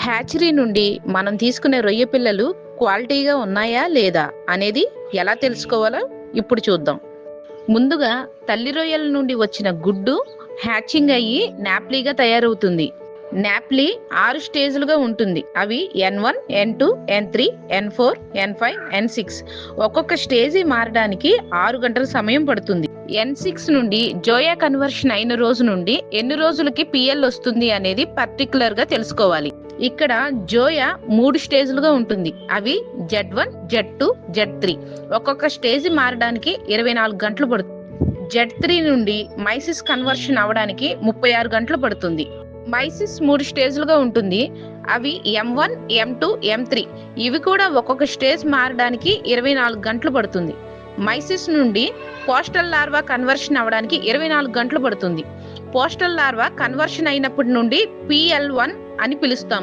Hatchery నుండి మనం తీసుకునే రొయ్య పిల్లలు క్వాలిటీగా ఉన్నాయా లేదా అనేది ఎలా తెలుసుకోవాలో ఇప్పుడు చూద్దాం. ముందుగా తల్లి రొయ్యల నుండి వచ్చిన గుడ్డు హ్యాచింగ్ అయ్యి నాప్లీగా తయారవుతుంది. నాప్లీ ఆరు స్టేజ్లుగా ఉంటుంది. అవి N one N two N three N four N five N six ఒక్కొక్క స్టేజీ మారడానికి ఆరు గంటల సమయం పడుతుంది. ఎన్ సిక్స్ నుండి జోయా కన్వర్షన్ అయిన రోజు నుండి ఎన్ని రోజులకి పిఎల్ వస్తుంది అనేది పర్టికులర్గా తెలుసుకోవాలి. ఇక్కడ జోయా మూడు స్టేజ్లుగా ఉంటుంది. అవి Z one Z two Z three. ఒక్కొక్క స్టేజ్ మారడానికి ఇరవై నాలుగు గంటలు పడుతుంది. జెడ్ త్రీ నుండి మైసిస్ కన్వర్షన్ అవడానికి ముప్పై ఆరు గంటలు పడుతుంది. మైసిస్ మూడు స్టేజ్లుగా ఉంటుంది. అవి M one M two M three. ఇవి కూడా ఒక్కొక్క స్టేజ్ మారడానికి ఇరవై నాలుగు గంటలు పడుతుంది. మైసిస్ నుండి పోస్టల్ లార్వా కన్వర్షన్ అవడానికి ఇరవై నాలుగు గంటలు పడుతుంది. పోస్టల్ లార్వా కన్వర్షన్ అయినప్పటి నుండి పిఎల్ వన్ అని పిలుస్తాము.